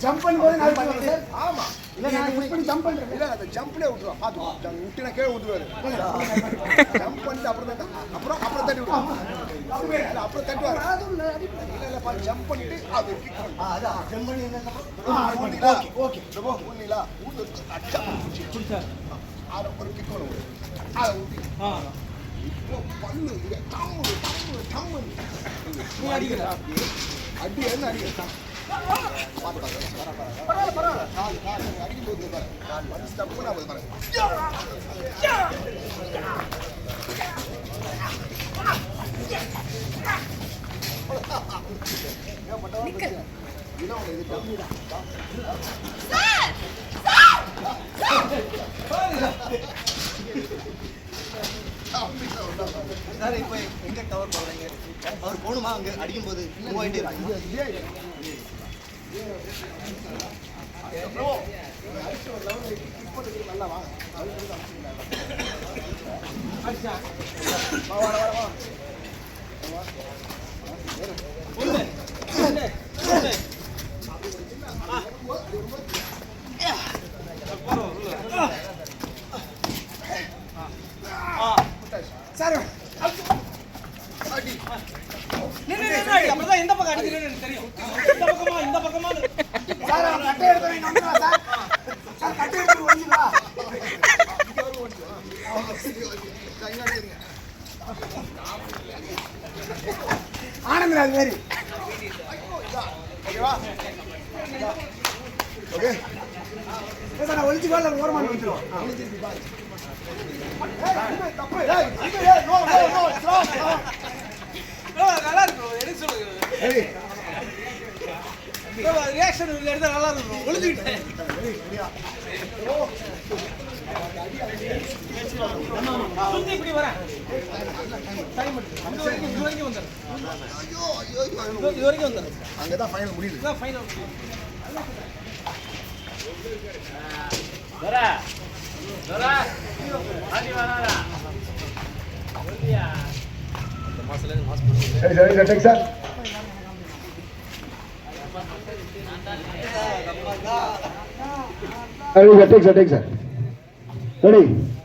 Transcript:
Jump பண்ணும்போது நான் பண்ணுவேன் சார் ஆமா இல்ல நான் இப்படி பண்ணி ஜம்ப் பண்றேன் இல்ல அந்த ஜம்ப்லயே விட்டுருவா பாத்துக்கோ ஜம்ப் விட்டுனா கீழே விட்டுருவாரு ஜம்ப் பண்ணிட்டு அப்புறம் தான் அப்புறம் அப்புறம் தட்டி விடுவாங்க இல்ல அப்புறம் தட்டுவாரு இல்ல இல்ல பாரு ஜம்ப் பண்ணிட்டு அது அதான் ஜம்ப் பண்ணி ஊண்டிங்களா? ஓகே இந்த போ, ஊண்டிங்களா? அதை ஒரு கிக் பண்ணு விடு. அதை ஊட்டி. பல்லு இங்க டம்மு, டம்மு, டம்முன்னு. அடி என்ன அடிக்கிறா? பாத்து, போடுறீங்க அவர் போகணுமா? அங்க அடிக்கும் போது மூவ் ஆகிட்டே இருக்கு. நல்லா வாங்க வா வா வா சார் அடி அப்படிதான் எந்த பக்கம் அடிக்கிறேன்னு எனக்கு தெரியும் இந்த பக்கமா இந்த பக்கமா சார் அவன் கட்டை எடுத்து இங்க வந்துடா சார் சார் கட்டை எடுத்து ஒழிஞ்சுடா கையாடி இருங்க ஆனந்தராஜ் மாதிரி ஓகேவா ஓகே ஏய் சார் நான் ஒழிச்சு கோல்ல ஓரமா வந்துடும் தப்பு ஏய் இது ஏய் நோ நோ நோ ரியாக்ஷன் எடுத்தா நல்லா இருக்கும். ஒளிஞ்சுக்கிட்டேன். சுத்தி இப்படி வரேன். டைம் இது வரைக்கும் இது வரைக்கும் வந்துடும் ஐயோ ஐயோ ஐயோ இது வரைக்கும் வந்துடும் அங்கே தான் ஃபைனல் முடியுது சார். ठीक आहे ठीक सर ठीक